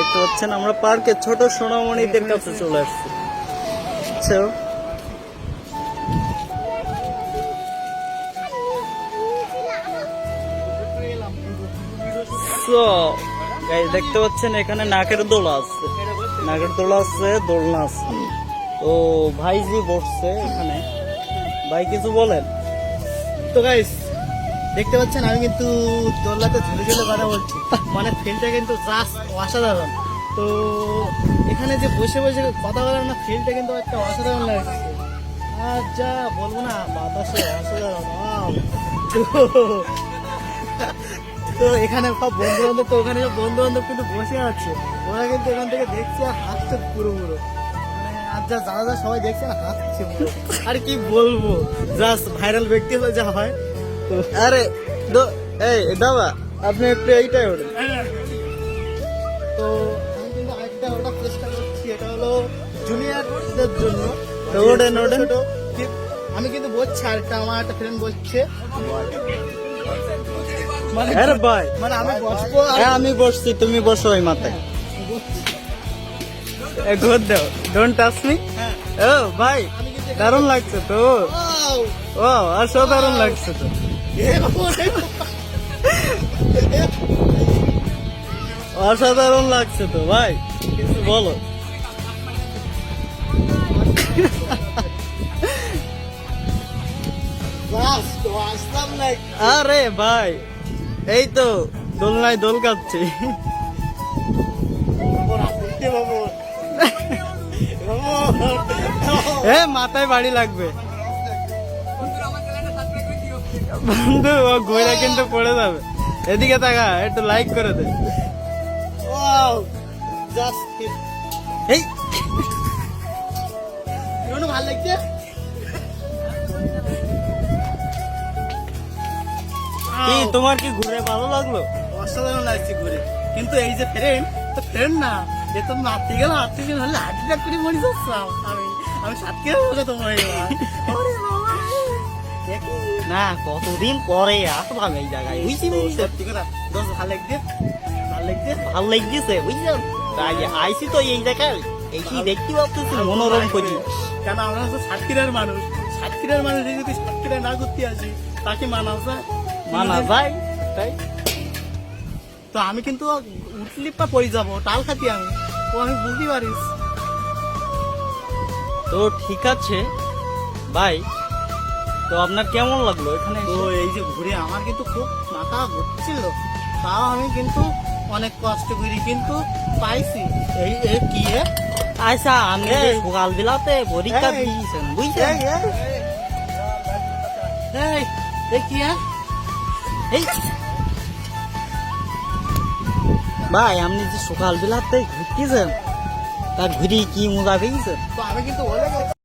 দেখতে পাচ্ছেন আমরা পার্কে ছোট সোনামণিদের কাছে চলে আসছি। আচ্ছা। দেখতে পাচ্ছেন এখানে নাকের দোলা আছে। নাকের দোলা আছে দোলনা আছে। তো ভাইজি বসছে এখানে। ভাই কিছু বলেন। তো গাইস দেখতে পাচ্ছেন, আমি কিন্তু দোল্লাতে ঝুলে ঝুলে কথা বলছি। মানে ফিল্ডটা কিন্তু অসাধারণ। তো এখানে যে বসে বসে কথা বলার না ফিল্ডটা কিন্তু একটা অসাধারণ লাগছে। আর যা বলব না, বাতাসে অসাধারণ! তো- এখানে সব বন্ধু বান্ধব তো ওখানে সব বন্ধু বান্ধব কিন্তু বসে আছে। ওরা কিন্তু এখান থেকে দেখছে হাসছে পুরো পুরো মানে আর যা যা সবাই দেখছে হাসছে আর কি বলব? জাস্ট ভাইরাল ব্যক্তি হয়ে যা হয়। আরে দো- এই দাদা আপনি একটু এইটাই ওঠেন। তো আমি কিন্তু আরেকটা ওটা চেষ্টা করছি এটা হলো জুনিয়রদের জন্য। তো ওঠেন, ছোট ওঠেন। আমি কিন্তু বলছি আরেকটা আমার একটা ফ্রেন্ড বলছে। মানে আরে ভাই। মানে আমি বসবো হ্যাঁ আমি বসছি তুমি বসো ওই মাথায়। দাও। ডোন্ট টাচ মি হ্যাঁ। ও ভাই দারুণ লাগছে তো! ও অসাধারণ লাগছে তো। অসাধারণ লাগছে তো ভাই কিছু বলো। আরে ভাই এই তো দোলনায় দোল কাচ্ছে। এ মাথায় বাড়ি লাগবে। বন্ধু ও ঘুরে কিন্তু পড়ে যাবে। এদিকে তাকা একটু লাইক করে দে। এই এগুলো ভালো লাগছে? কি তোমার কি ঘুরে ভালো লাগল? অসাধারণ লাগছে ঘুরে। কিন্তু এই যে ফ্রেন্ড তো ফ্রেন্ড না। যে তো মারতে গেল হাঁটতে গেলে হলে হাঁটি টাক করে মরে আমি আমি সাতকে বলে তোমার না কতদিন পরে আসলাম এই জায়গায়? বুঝছি সত্যি কথা। ভালো লাগছে? ভালো লাগছে? ভালো লাগছে বুঝছ তাই আইসি তো এই জায়গায়। এই কি দেখতে পাচ্ছি মনোরম করি। কেন আমরা তো সাতক্ষীরার মানুষ। সাতক্ষীরার মানুষ যদি সাতক্ষীরা না ঘুরতে আসি তাকে মানা যায়? মানা যায়। তাই? তো আমি কিন্তু উঠলি পা পড়ে যাব টাল খাতি আমি। তো আমি বুঝতে পারিস। তো ঠিক আছে। ভাই তো আপনার কেমন লাগল এখানে তো এই যে ঘুরে আমার কিন্তু খুব মাথা ঘুরছিল। তাও আমি কিন্তু অনেক কষ্ট করি কিন্তু পাইছি। এই এই কি এ? আচ্ছা আমি। সকাল বেলাতে পরীক্ষা। দিয়েছেন বুঝছেন? এই, কি এই। ভাই আপনি যে সকাল বেলাতে ঘুরতেছেন তা ঘুরি কি মজা পেয়েছেন? আমি কিন্তু